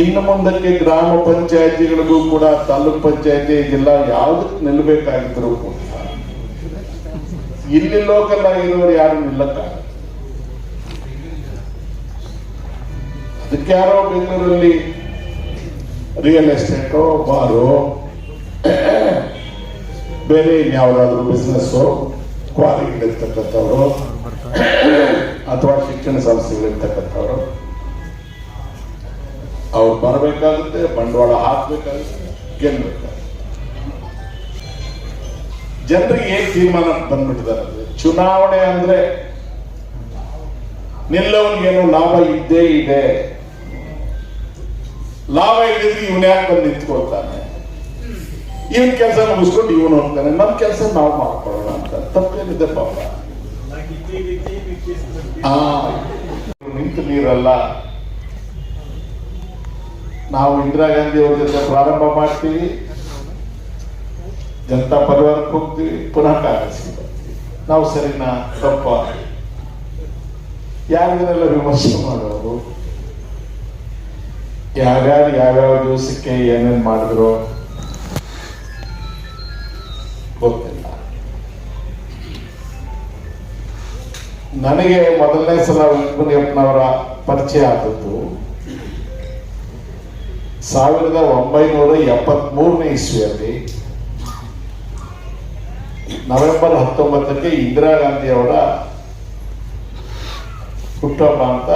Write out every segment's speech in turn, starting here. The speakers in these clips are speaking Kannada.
ಇನ್ನು ಮುಂದಕ್ಕೆ ಗ್ರಾಮ ಪಂಚಾಯತಿಗಳಿಗೂ ಕೂಡ ತಾಲೂಕ್ ಪಂಚಾಯತಿ, ಜಿಲ್ಲಾ ಯಾವ್ದಕ್ಕೆ ನಿಲ್ಬೇಕಾಗಿದ್ರು ಕೂಡ ಇಲ್ಲಿ ಲೋಕಲ್ ಆಗಿರೋರು ಯಾರು ನಿಲ್ಲಕ್ಕ? ಅದಕ್ಕೆ ಯಾರೋ ಬೆಂಗಳೂರಲ್ಲಿ ರಿಯಲ್ ಎಸ್ಟೇಟೋ ಬಾರು, ಬೇರೆ ಇನ್ಯಾವುದಾದ್ರೂ ಬಿಸ್ನೆಸ್ಸು ಕ್ವಾಲಿಗಳಿರ್ತಕ್ಕಂಥವ್ರು ಅಥವಾ ಶಿಕ್ಷಣ ಸಂಸ್ಥೆಗಳಿರ್ತಕ್ಕಂಥವ್ರು ಅವ್ರು ಬರಬೇಕಾಗುತ್ತೆ ಬಂಡವಾಳ ಹಾಕ್ಬೇಕಾಗುತ್ತೆ ಗೆಲ್ಬೇಕಾಗುತ್ತೆ. ಜನರಿಗೆ ಏನ್ ತೀರ್ಮಾನ ಬಂದ್ಬಿಟ್ಟಿದ್ದಾರೆ ಚುನಾವಣೆ ಅಂದ್ರೆ ನಿಲ್ಲವನಿಗೇನು ಲಾಭ ಇದ್ದೇ ಇದೆ. ಲಾಭ ಇಲ್ಲದಿದ್ರೆ ಇವನ್ ಯಾಕೆ ಬಂದು ನಿಂತ್ಕೊಳ್ತಾನೆ? ಇವನ್ ಕೆಲಸ ಮುಗಿಸ್ಕೊಂಡು ಇವನು ಹೋಗ್ತಾನೆ ನಮ್ ಕೆಲಸ ನಾವು ಮಾಡ್ಕೊಳ್ಳೋಣ ಅಂತ. ತಪ್ಪೇನಿದೆ ಪಾಪ. ನಿಂತು ನೀರಲ್ಲ. ನಾವು ಇಂದಿರಾ ಗಾಂಧಿ ಅವ್ರ ಜೊತೆ ಪ್ರಾರಂಭ ಮಾಡ್ತೀವಿ. ಜನತಾ ಪರಿವಾರಕ್ಕೆ ಹೋಗ್ತೀವಿ ಪುನಃ ಕಾಂಗ್ರೆಸ್ ನಾವು ಸರಿನಾ, ತಪ್ಪ? ಯಾರಿದ್ರೆಲ್ಲ ವಿಮರ್ಶೆ ಮಾಡೋರು ಯಾರ್ಯಾರು ಯಾವ್ಯಾವ ದಿವಸಕ್ಕೆ ಏನೇನ್ ಮಾಡಿದ್ರು? ಗೊತ್ತಿಲ್ಲ. ನನಗೆ ಮೊದಲನೇ ಸಲ ವೆಂಕಟಯ್ಯಪ್ಪನವರ ಪರಿಚಯ ಆದದ್ದು ಸಾವಿರದ ಒಂಬೈನೂರ ಎಪ್ಪತ್ತ್ ಮೂರನೇ ಇಸ್ವಿಯಲ್ಲಿ ನವೆಂಬರ್ ಹತ್ತೊಂಬತ್ತಕ್ಕೆ ಇಂದಿರಾ ಗಾಂಧಿ ಅವರ ಹುಟ್ಟುಹಬ್ಬ ಅಂತ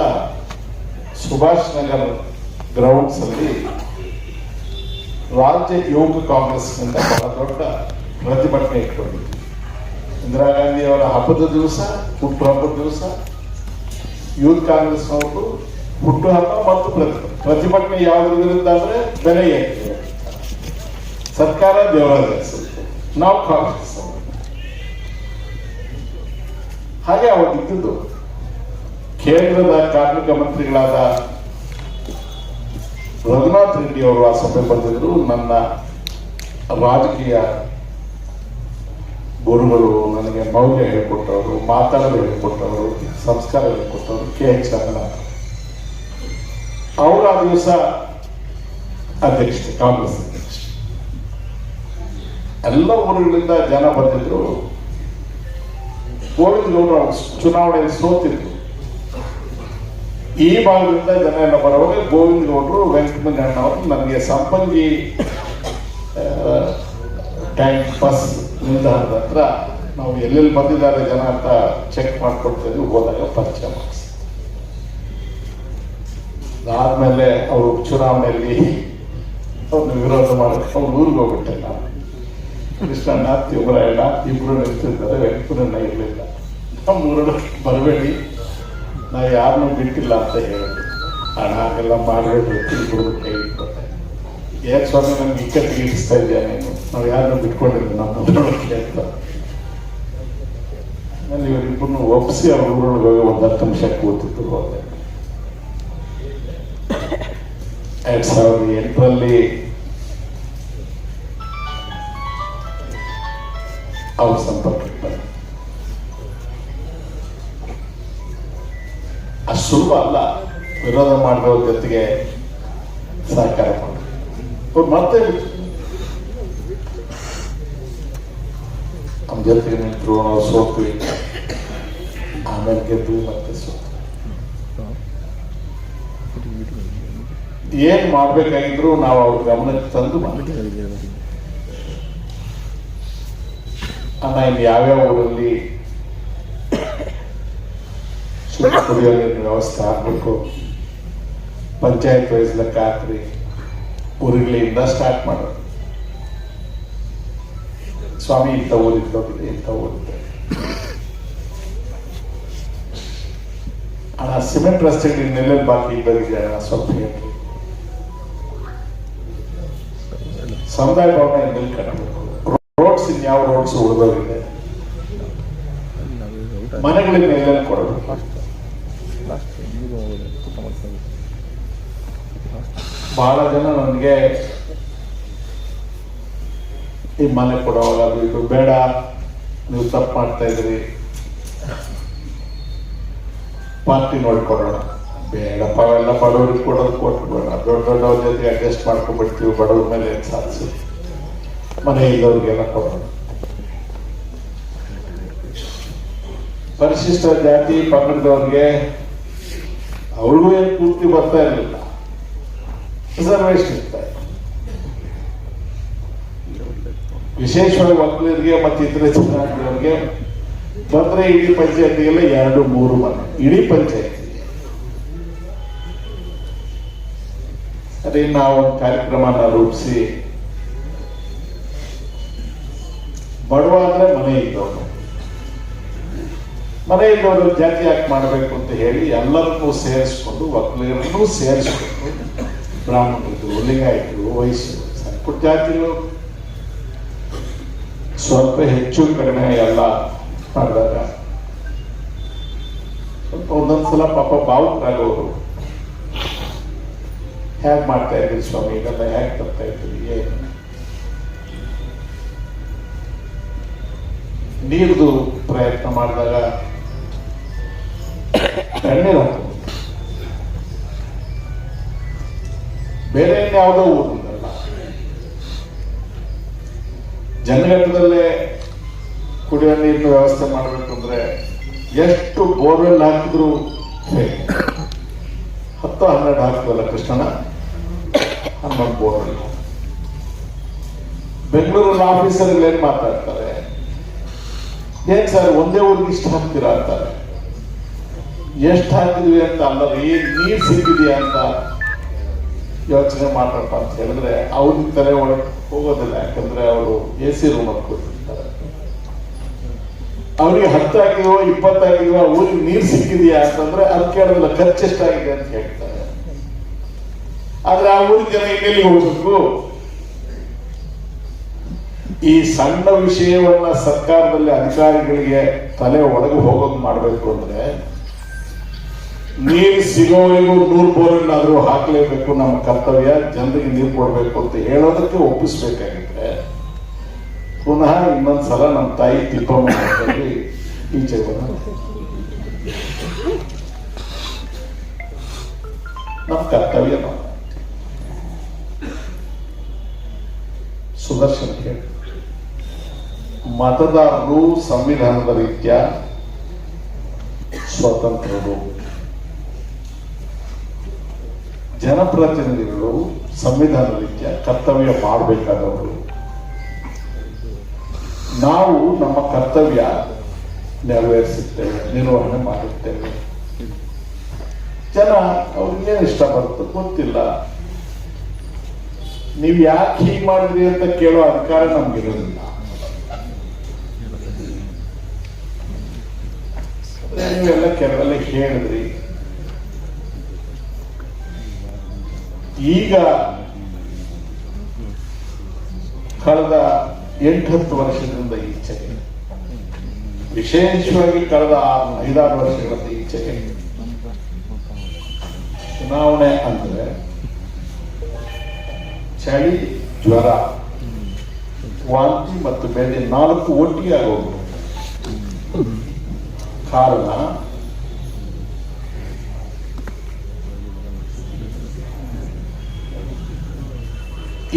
ಸುಭಾಷ್ ನಗರ್ ಗ್ರೌಂಡ್ಸ್ ಅಲ್ಲಿ ರಾಜ್ಯ ಯುವಕ ಕಾಂಗ್ರೆಸ್ನಿಂದ ಬಹಳ ದೊಡ್ಡ ಪ್ರತಿಭಟನೆ ಇಟ್ಕೊಂಡಿದ್ವಿ. ಇಂದಿರಾ ಗಾಂಧಿ ಅವರ ಹಬ್ಬದ ದಿವಸ ಹುಟ್ಟುಹಬ್ಬದ ದಿವಸ, ಯೂತ್ ಕಾಂಗ್ರೆಸ್ನವರು ಹುಟ್ಟುಹಬ್ಬ ಮತ್ತು ಪ್ರತಿ- ಪ್ರತಿಭಟನೆ ಯಾವುದ್ರಿಂದ ಅಂದ್ರೆ ಬೆಲೆ ಏರಿಕೆ. ಸರ್ಕಾರ ದೇವಾಲಯ ನಾವು ಕಾಂಗ್ರೆಸ್. ಹಾಗೆ ಅವತ್ತಿದ್ದು ಕೇಂದ್ರದ ಕಾರ್ಮಿಕ ಮಂತ್ರಿಗಳಾದ ರಘುನಾಥ್ ರೆಡ್ಡಿ ಅವರು ಆ ಸಭೆ ಬಂದಿದ್ರು. ನನ್ನ ರಾಜಕೀಯ ಗುರುಗಳು ನನಗೆ ಮೌಲ್ಯ ಹೇಳಿಕೊಟ್ಟವರು, ಮಾತಾಡಲು ಹೇಳಿಕೊಟ್ಟವರು, ಸಂಸ್ಕಾರ ಹೇಳಿಕೊಟ್ಟವರು ಕೆ ಎಚ್ ರಂಗನಾಥ್. ಅವರು ಆ ದಿವಸ ಅಧ್ಯಕ್ಷ ಕಾಂಗ್ರೆಸ್ ಅಧ್ಯಕ್ಷ ಎಲ್ಲ ಊರುಗಳಿಂದ ಜನ ಬಂದಿದ್ರು. ಗೋವಿಂದ ಗೌಡರು ಚುನಾವಣೆಯಲ್ಲಿ ಸೋತಿದ್ರು. ಈ ಭಾಗದಿಂದ ಜನ ಎಲ್ಲ ಬರುವಾಗ ಗೋವಿಂದ ಗೌಡರು ವೆಂಕಟಮಣ್ಣ ಅವರು ನನಗೆ ಸಂಪಂಗಿ ಟ್ಯಾಂಕ್ ಬಸ್ ನಿಲ್ದಾಣದ ಹತ್ರ ನಾವು ಎಲ್ಲೆಲ್ಲಿ ಬಂದಿದ್ದಾರೆ ಜನ ಅಂತ ಚೆಕ್ ಮಾಡ್ಕೊಡ್ತಾ ಹೋದಾಗ ಪರಿಚಯ ಮಾಡಿಸಿ ಅದಾದ್ಮೇಲೆ ಅವರು ಉಪಚುನಾವಣೆಯಲ್ಲಿ ಅವ್ರನ್ನ ವಿರೋಧ ಮಾಡಕ್ಕೆ ಅವ್ರು ಊರಿಗೆ ಹೋಗ್ಬಿಟ್ಟೆ ನಾನು. ಕೃಷ್ಣಣ್ಣ, ತಿಮ್ಮರಾಯಣ್ಣ, ಇಬ್ರು ನಿಲ್ತಿದ್ದಾರೆ ವೆಂಕಟರಣ್ಣ ಇರಲಿಲ್ಲ. ನಮ್ಮ ಊರಲ್ಲಿ ಬರಬೇಡಿ. ನಾ ಯಾರನ್ನೂ ಬಿಟ್ಟಿಲ್ಲ ಅಂತ ಹೇಳಿದೆ ಹಣ ಎಲ್ಲ ಮಾಡಬೇಡ್ರಿ ತಿಳ್ಕೊಂಡು ಇಟ್ಕೊಟ್ಟೆ. ಏಕ್ ಸ್ವಾಮಿ ನಮ್ಗೆ ಇಕ್ಕಟ್ಟಿಗೆ ಇಡಿಸ್ತಾ ಇದೆಯಾ ನೀನು? ನಾವು ಯಾರನ್ನೂ ಬಿಟ್ಕೊಂಡಿಲ್ಲ ನಮ್ಮ ಊರೊಳಗೆ ಅಂತ. ನಾನು ಇವರಿಬ್ಬರನ್ನು ಒಪ್ಪಿಸಿ ಅವ್ರ ಊರೊಳಗೆ ಹೋಗಿ ಒಂದು ಹತ್ತು ನಿಮಿಷ ಕೂತಿದ್ದು ಹೋದೆ ಎರಡ್ ಸಾವಿರದ ಎಂಟರಲ್ಲಿ ಅವ್ರ ಸಂಪರ್ಕ ಅಷ್ಟು ಸುಲಭ ಅಲ್ಲ, ವಿರೋಧ ಮಾಡಿದವ್ರ ಜೊತೆಗೆ ಸಹಕಾರ ಮಾಡಿ ಅವ್ರು ಮತ್ತೆ ನಮ್ಮ ಜೊತೆಗೆ ನಿಂತರು, ನಾವು ಸೋತ್ವಿ. ಆಮೇಲೆ ಗೆದ್ದು ಮತ್ತೆ ಸೋತ್ವಿ. ಏನ್ ಮಾಡ್ಬೇಕಾಗಿದ್ರು ನಾವು ಅವ್ರ ಗಮನಕ್ಕೆ ತಂದು ಅಣ್ಣ ಇನ್ನು ಯಾವ್ಯಾವ ಊರಲ್ಲಿ ಕುಡಿಯೋ ನೀರಿನ ವ್ಯವಸ್ಥೆ ಆಗ್ಬೇಕು? ಪಂಚಾಯತ್ ವೈಸ್ ಲೆಕ್ಕ ಹಾಕ್ರಿ. ಊರುಗಳಿಂದ ಸ್ಟಾರ್ಟ್ ಮಾಡೋದು. ಸ್ವಾಮಿ, ಇಂಥ ಊರಿಗೆ ಹೋಗಿದೆ, ಇಂಥ ಊರಿಗೆ ಅಣ್ಣ ಸಿಮೆಂಟ್ ರಸ್ತೆಗೆ ನೆಲ್ಲಲ್ಲಿ ಬಾಕಿ ಅಣ್ಣ, ಸ್ವಲ್ಪ ಹೇಳ್ರಿ. ಸಮುದಾಯ ಭವನ ಎಲ್ಲಿ ಕಟ್ಟಬೇಕು ರೋಡ್ಸ್ ಇನ್ಯಾವ ರೋಡ್ಸ್ ಉಳಿದೋಗಿದೆ ಮನೆಗಳಿಗೆ ಮೇಲೆ ಕೊಡಬೇಕು ಬಹಳ ಜನ ನನಗೆ ಈ ಮನೆ ಕೊಡೋವಾಗ ಇದು ಬೇಡ, ನೀವು ತಪ್ಪು ಮಾಡ್ತಾ ಇದ್ರಿ ಪಾರ್ಟಿ ನೋಡ್ಕೊಡೋಣ ಬೇಡಪ್ಪ ಎಲ್ಲ ಬಡವ್ರಿಗೆ ಕೊಡೋದು ಬೇಡ ದೊಡ್ಡ ದೊಡ್ಡವ್ರ ಜೊತೆ ಅಡ್ಜಸ್ಟ್ ಮಾಡ್ಕೊಂಡ್ಬಿಡ್ತೀವಿ, ಬಡವ್ರ ಮೇಲೆ ಸಾಧಿಸಿ? ಮನೆ ಇಲ್ಲವ್ರಿಗೆಲ್ಲ ಕೊಡೋದು. ಪರಿಶಿಷ್ಟ ಜಾತಿ, ಪಂಗಡದವ್ರಿಗೆ ಅವ್ರಿಗೂ ಏನು ಪೂರ್ತಿ ಬರ್ತಾ ಇರಲಿಲ್ಲ. ರಿಸರ್ವೇಶನ್ ಇರ್ತಾ ಇತ್ತು. ವಿಶೇಷವಾಗಿ ಒಕ್ಕಲಿಗರಿಗೆ ಮತ್ತೆ ಇತರೆ ಜನಾಂಗದವರಿಗೆ ಬಂದ್ರೆ ಇಡೀ ಪಂಚಾಯತಿಗೆಲ್ಲ ಎರಡು, ಮೂರು ಮನೆ. ಇಡೀ ಪಂಚಾಯತಿ. ಅದೇ ನಾವು ಕಾರ್ಯಕ್ರಮನ ರೂಪಿಸಿ? ಬಡವ ಅಂದ್ರೆ ಮನೆ ಇದ್ದವನು ಮನೆ ಇದ್ದವರು ಜಾತಿ ಯಾಕೆ ಮಾಡಬೇಕು ಅಂತ ಹೇಳಿ ಎಲ್ಲರನ್ನೂ ಸೇರಿಸ್ಕೊಂಡು, ಒಕ್ಕಲಿಗರನ್ನೂ ಸೇರಿಸ್ಕೊಂಡು ಬ್ರಾಹ್ಮಣರು, ಲಿಂಗಾಯಿತರು ವಯಸ್ಸು ಸಣ್ಣ ಜಾತಿಗಳು ಸ್ವಲ್ಪ ಹೆಚ್ಚು ಕಡಿಮೆ ಎಲ್ಲ ಮಾಡಿದಾಗ. ಒಂದೊಂದ್ಸಲ ಪಾಪ ಭಾವುಕರಾಗೋರು. ಹೇಗೆ ಮಾಡ್ತಾ ಇದ್ದೀವಿ ಸ್ವಾಮಿ ಇದೆಲ್ಲ ಹ್ಯಾಕ್ ತರ್ತಾ ಇದ್ದೀರಿ ಏನು ನೀರ್ದು ಪ್ರಯತ್ನ ಮಾಡಿದಾಗ. ಬೇರೆ ಯಾವುದೋ ಊರಿನಲ್ಲ ಜನಗಟ್ಟದಲ್ಲೇ ಕುಡಿಯೋ ನೀರಿನ ವ್ಯವಸ್ಥೆ ಮಾಡಬೇಕು ಅಂದ್ರೆ ಎಷ್ಟು ಬೋರ್ವೆಲ್ ಹಾಕಿದ್ರು. ಹತ್ತು ಹನ್ನೆರಡು ಹಾಕ್ತಲ್ಲ ಕೃಷ್ಣನ? ಹನ್ನೊಂದು ಬೋರ್ವೆಲ್ ಬೆಂಗಳೂರಲ್ಲಿ ಆಫೀಸರ್ ಏನ್ ಮಾತಾಡ್ತಾರೆ? ಏನ್ ಸರ್, ಒಂದೇ ಊರಿಗೆ ಇಷ್ಟು ಹಾಕ್ತೀರಾ ಅಂತಾರೆ ಎಷ್ಟು ಹಾಕಿದ್ವಿ ಅಂತ ಅಲ್ಲ ಏನ್ ನೀರ್ ಸಿಕ್ಕಿದೆಯಾ ಅಂತ ಯೋಚನೆ ಮಾಡ್ರಪ್ಪ ಅಂತ ಹೇಳಿದ್ರೆ ಅವ್ರಿಗೆ ತಲೆ ಒಳಗೆ ಹೋಗೋದಿಲ್ಲ, ಯಾಕಂದ್ರೆ ಅವರು ಎ ಸಿ ರೂಮ್ ಅಲ್ಲಿ ಅವ್ರಿಗೆ ಹತ್ತು ಆಗಿದೋ ಇಪ್ಪತ್ತು ಊರಿಗೆ ನೀರ್ ಸಿಕ್ಕಿದೆಯಾ ಅಂತಂದ್ರೆ ಅದು ಕೇಳೋದಿಲ್ಲ, ಖರ್ಚು ಎಷ್ಟಾಗಿದೆ ಅಂತ ಹೇಳ್ತಾರೆ. ಆದ್ರೆ ಆ ಊರಿನ ಜನ ಇನ್ನೆಲ್ಲಿ ಹೋಗ್ಬೇಕು? ಈ ಸಣ್ಣ ವಿಷಯವನ್ನ ಸರ್ಕಾರದಲ್ಲಿ ಅಧಿಕಾರಿಗಳಿಗೆ ತಲೆ ಒಳಗೆ ಹೋಗೋದು ಮಾಡಬೇಕು ಅಂದ್ರೆ ನೀರು ಸಿಗೋವರೆಗೂ ನೂರು ಬೋರನ್ನಾದರೂ ಹಾಕಲೇಬೇಕು ನಮ್ಮ ಕರ್ತವ್ಯ, ಜನರಿಗೆ ನೀರು ಕೊಡಬೇಕು ಅಂತ ಹೇಳೋದಕ್ಕೆ ಒಪ್ಪಿಸ್ಬೇಕಾಗಿದ್ರೆ ಪುನಃ ಇನ್ನೊಂದ್ಸಲ ನಮ್ಮ ತಾಯಿ ತಿಪ್ಪಮ್ಮ ಈಚೆ ನಮ್ಮ ಕರ್ತವ್ಯ ಸುದರ್ಶನ್ ಮತದಾರರು ಸಂವಿಧಾನದ ರೀತಿಯ ಸ್ವತಂತ್ರರು. ಜನಪ್ರತಿನಿಧಿಗಳು ಸಂವಿಧಾನ ರೀತಿಯ ಕರ್ತವ್ಯ ಮಾಡಬೇಕಾದವರು. ನಾವು ನಮ್ಮ ಕರ್ತವ್ಯ ನೆರವೇರಿಸುತ್ತೇವೆ, ನಿರ್ವಹಣೆ ಮಾಡುತ್ತೇವೆ. ಜನ ಅವ್ರಿಗೇನು ಇಷ್ಟ ಬರುತ್ತೆ? ಗೊತ್ತಿಲ್ಲ. ನೀವು ಯಾಕೆ ಹೀಗೆ ಮಾಡಿದ್ರಿ ಅಂತ ಕೇಳೋ ಅಧಿಕಾರ ನಮ್ಗಿರೋದಿಲ್ಲ. ನೀವೆಲ್ಲ ಕೆಲವೆಲ್ಲ ಹೇಳಿದ್ರಿ. ಈಗ ಕಳೆದ ಎಂಟತ್ತು ವರ್ಷದಿಂದ ಈಚೆಗೆ ವಿಶೇಷವಾಗಿ ಕಳೆದ ಐದಾರು ವರ್ಷಗಳಿಂದ ಈಚೆಗೆ ಚುನಾವಣೆ ಅಂದ್ರೆ ಚಳಿ, ಜ್ವರ, ವಾಂತಿ ಮತ್ತು ಬೇರೆ ನಾಲ್ಕು ಒಟ್ಟಿಗೆ ಆಗೋದು ಕಾರಣ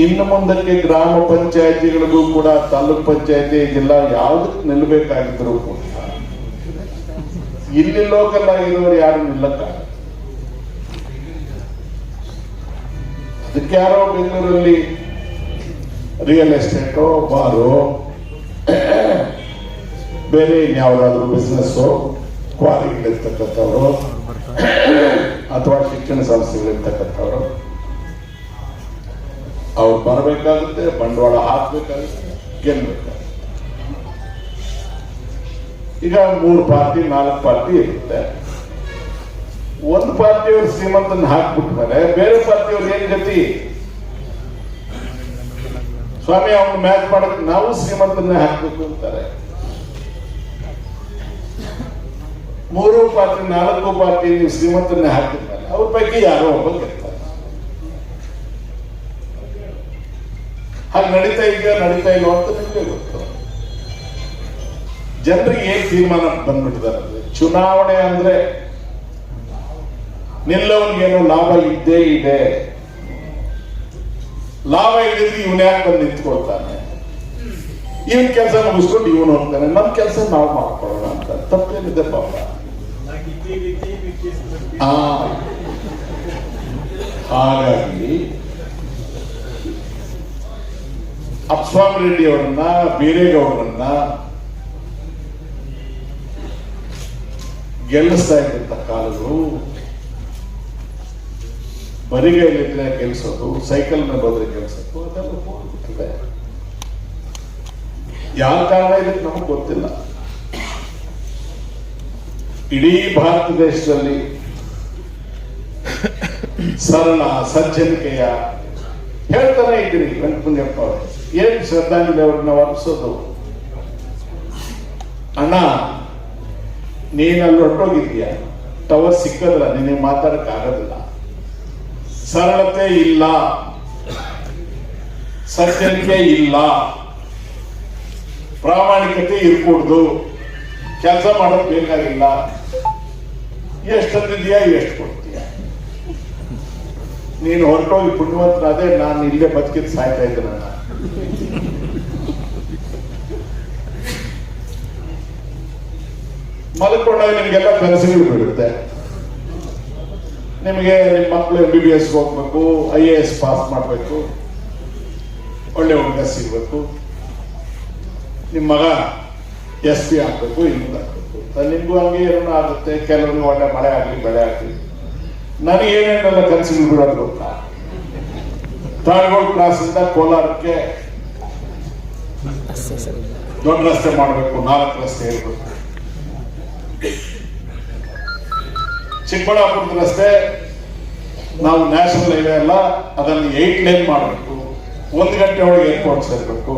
ಇನ್ನು ಮುಂದಕ್ಕೆ ಗ್ರಾಮ ಪಂಚಾಯತಿಗಳಿಗೂ ಕೂಡ ತಾಲೂಕ್ ಪಂಚಾಯತಿ ಜಿಲ್ಲಾ ಯಾವ್ದಕ್ಕೆ ನಿಲ್ಲಬೇಕಾಗಿದ್ರು ಕೂಡ. ಇಲ್ಲಿ ಲೋಕಲ್ ಆಗಿರೋರು ಯಾರು ನಿಲ್ಲಕ್ಕ? ಅದಕ್ಕೆ ಯಾರೋ ಬೆಂಗಳೂರಲ್ಲಿ ರಿಯಲ್ ಎಸ್ಟೇಟೋ ಬಾರೋ, ಬೇರೆ ಇನ್ಯಾವುದಾದ್ರೂ ಬಿಸ್ನೆಸ್ಸು ಕ್ವಾರಿಗಳಿರ್ತಕ್ಕಂಥವ್ರು ಅಥವಾ ಶಿಕ್ಷಣ ಸಂಸ್ಥೆಗಳಿರ್ತಕ್ಕಂಥವ್ರು ಅವ್ರು ಬರಬೇಕಾಗುತ್ತೆ, ಬಂಡವಾಳ ಹಾಕ್ಬೇಕಾಗುತ್ತೆ, ಗೆಲ್ಬೇಕಾಗುತ್ತೆ. ಈಗ ಮೂರು ಪಾರ್ಟಿ, ನಾಲ್ಕು ಪಾರ್ಟಿ ಇರುತ್ತೆ. ಒಂದು ಪಾರ್ಟಿಯವರು ಶ್ರೀಮಂತನ ಹಾಕ್ಬಿಟ್ಮೇಲೆ ಬೇರೆ ಪಾರ್ಟಿಯವ್ರು ಏನ್ ಗತಿ? ಸ್ವಾಮಿ, ಅವನು ಮ್ಯಾಚ್ ಮಾಡಕ್ ನಾವು ಶ್ರೀಮಂತನ್ನೇ ಹಾಕ್ಬೇಕು ಅಂತಾರೆ. ಮೂರು ಪಾರ್ಟಿ, ನಾಲ್ಕು ಪಾರ್ಟಿ ನೀವು ಶ್ರೀಮಂತನ್ನೇ ಹಾಕಿದ್ಮೇಲೆ ಅವ್ರ ಪೈಕಿ ಯಾರೋ ಒಬ್ಬ ಹಾಗೆ ನಡೀತಾ ಇದೆಯಾ ನಡೀತಾ ಇಲ್ಲ ಅಂತ ನಿಮಗೆ ಗೊತ್ತು. ಜನರಿಗೆ ಏನ್ ತೀರ್ಮಾನ ಬಂದ್ಬಿಟ್ಟಿದ್ದಾರೆ ಅಂದ್ರೆ ಚುನಾವಣೆ ಅಂದ್ರೆ ನಿಲ್ಲವನಿಗೇನೋ ಲಾಭ ಇದ್ದೇ ಇದೆ. ಲಾಭ ಇಲ್ಲದಿದ್ರೆ ಇವನ್ ಯಾಕೆ ಬಂದು ನಿಂತ್ಕೊಳ್ತಾನೆ? ಇವನ್ ಕೆಲಸ ಮುಗಿಸ್ಕೊಂಡು ಇವನು ಅಂತಾನೆ. ನಮ್ ಕೆಲಸ ನಾವು ಮಾಡ್ಕೊಳ್ಳೋಣ ಅಂತ. ತಪ್ಪೇನಿದೆ ಪಾಪ. ಹಾಗಾಗಿ ಅಪ್ಸ್ವಾಮಿ ರೆಡ್ಡಿ ಅವರನ್ನ ಬೀರೇಗೌಡರನ್ನ ಗೆಲ್ಲಿಸ್ತಾ ಇದ್ದಂತ ಕಾಲಗಳು ಬರಿಗೈಲಿದ್ರೆ ಗೆಲ್ಸೋದು ಸೈಕಲ್ ಮೇಲೆ ಹೋದ್ರೆ ಗೆಲ್ಸೋದು, ಅದೆಲ್ಲ ಹೋಗ್ಬಿಟ್ಟಿದೆ ಯಾವ ಕಾರಣ ಇದಕ್ಕೆ ನಮಗೆ ಗೊತ್ತಿಲ್ಲ. ಇಡೀ ಭಾರತ ದೇಶದಲ್ಲಿ ಸರಳ, ಸಜ್ಜನಿಕೆಯ ಹೇಳ್ತಾನೆ ಇದ್ದೀರಿ ವೆಂಕಟಮುನಿಯಪ್ಪ ಅವರು. ಏನ್ ಶ್ರದ್ಧಾಂಜಲಿ ಅವ್ರನ್ನ ವರ್ಣಿಸೋದು ಅಣ್ಣ ನೀನ್ ಅಲ್ಲಿ ಹೊಟ್ಟೋಗಿದ್ಯಾ ಟವರ್ ಸಿಕ್ಕದ್ರ? ನಿನಗೆ ಮಾತಾಡಕ್ ಆಗೋದಿಲ್ಲ. ಸರಳತೆ ಇಲ್ಲ. ಸಜ್ಜನಿಕೆ ಇಲ್ಲ. ಪ್ರಾಮಾಣಿಕತೆ ಇರ್ಕೂಡ್ದು ಕೆಲಸ ಮಾಡೋದು ಬೇಕಾಗಿಲ್ಲ. ಎಷ್ಟು ಎಷ್ಟು ಕೊಡ್ತೀಯ ನೀನು ಹೊರಟೋಗಿ ಪುಣ್ಯವಂತರಾದೆ ನಾನು ಇಲ್ಲೇ ಬದುಕಿದ್ ಸಾಯ್ತಾ ಇದ್ದೇನಲ್ಲ ಮಲ್ಕೊಂಡಾಗ ನಿಮಗೆಲ್ಲ ಕನಸುಗಳು ಬೀಳುತ್ತೆ. ನಿಮಗೆ ನಿಮ್ಮ ಮಕ್ಕಳು ಎಂ ಬಿ ಬಿ ಎಸ್ ಹೋಗ್ಬೇಕು ಐ ಎ ಎಸ್ ಪಾಸ್ ಮಾಡಬೇಕು, ಒಳ್ಳೆ ಹುಡುಗ ಸಿಗ್ಬೇಕು. ನಿಮ್ಮ ಮಗ ಎಸ್ ಪಿ ಆಗ್ಬೇಕು ಇನ್ನೊಂದು ಆಗ್ಬೇಕು. ನಿಮಗೂ ಹಂಗೆ ಏನೋ ಆಗುತ್ತೆ, ಕೆಲವರಿಗೆ ಒಳ್ಳೆ ಮಳೆ ಆಗಲಿ, ಬೆಳೆ ಆಗಲಿ. ನನಗೆ ಏನೇನೆಲ್ಲ ಕನಸುಗಳು ಬಿಡೋದು ಗೊತ್ತಾ? ತಾಳ್ಗೋಡ್ ಕ್ಲಾಸ್ ಇಂದ ಕೋಲಾರಕ್ಕೆ ದೊಡ್ಡ ರಸ್ತೆ ಮಾಡಬೇಕು ನಾಲ್ಕು ರಸ್ತೆ ಇರಬೇಕು. ಚಿಕ್ಕಬಳ್ಳಾಪುರದ ರಸ್ತೆ ನಾವು ನ್ಯಾಷನಲ್ ಹೈವೇ ಅಲ್ಲ ಅದನ್ನು ಏಟ್ ಲೈನ್ ಮಾಡಬೇಕು. ಒಂದು ಗಂಟೆ ಒಳಗೆ ಏರ್ಪೋರ್ಟ್ ಸೇರ್ಬೇಕು.